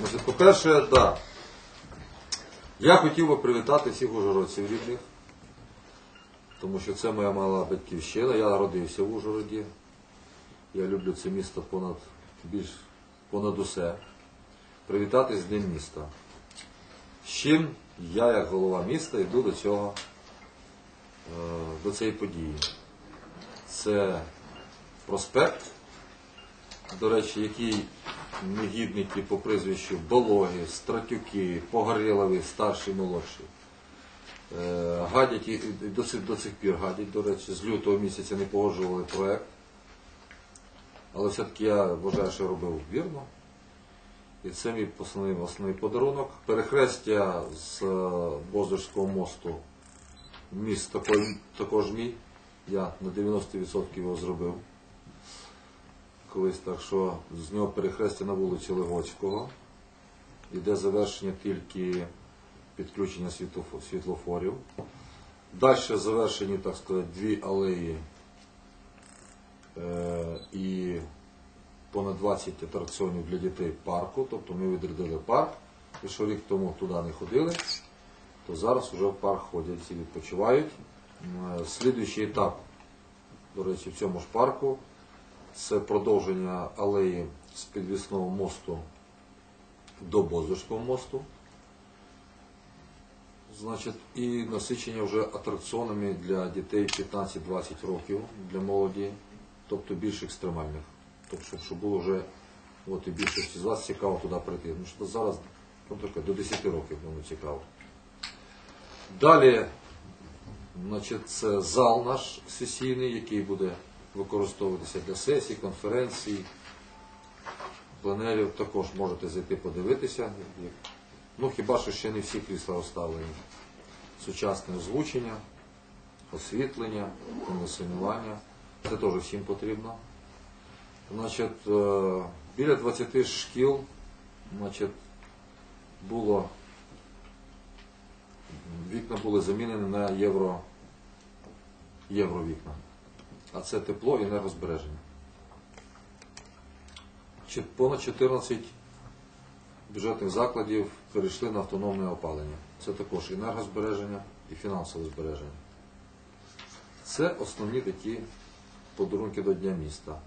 Значить, по-перше. Да. Я хотів би привітати всіх ужгородців рідних, тому що це моя мала батьківщина. Я родився в Ужгороді. Я люблю це місто понад більш понад усе. Привітати з Днем міста. З чим я, як голова міста, йду до цього, е, до цієї події. Це проспект, до речі, який негідники по прізвищу Бологи, Стратюки, Погорєлові, старший, молодший. Е, Гадять і і до цих пір гадять, до речі, з лютого місяця не погоджували проект. Але все-таки я вважаю, що робив вірно. І це мій основний, основний подарунок. Перехрестя з е, Бозорського мосту. Міст також мій. Я на 90% його зробив. Колись так, що з нього перехрестя на вулиці Легоцького. Іде завершення тільки підключення світлофорів. Далі завершені, так сказати, дві алеї е, і понад 20 атракціонів для дітей парку. Тобто ми відрядили парк. Якщо рік тому туди не ходили, то зараз вже в парк ходять і відпочивають. Е, Слідуючий етап, до речі, в цьому ж парку це продовження алеї з підвісного мосту до Бозорського мосту. Значить, і насичення вже атракціонами для дітей 15-20 років, для молоді, тобто більш екстремальних. Тобто, щоб- було вже от і більшості з вас цікаво туди прийти. Ну, що зараз ну, таке, до 10 років воно цікаво. Далі, значить, це зал наш сесійний, який буде використовуватися для сесій, конференцій, пленерів. Також можете зайти подивитися. Ну, хіба що ще не всі крісла розставлені. Сучасне озвучення, освітлення, кондиціонування. Це теж всім потрібно. Значить, е, біля 20 шкіл значить, було, вікна були замінені на євро, євровікна. А це тепло і енергозбереження. Понад 14 бюджетних закладів перейшли на автономне опалення. Це також енергозбереження і фінансове збереження. Це основні такі подарунки до Дня міста.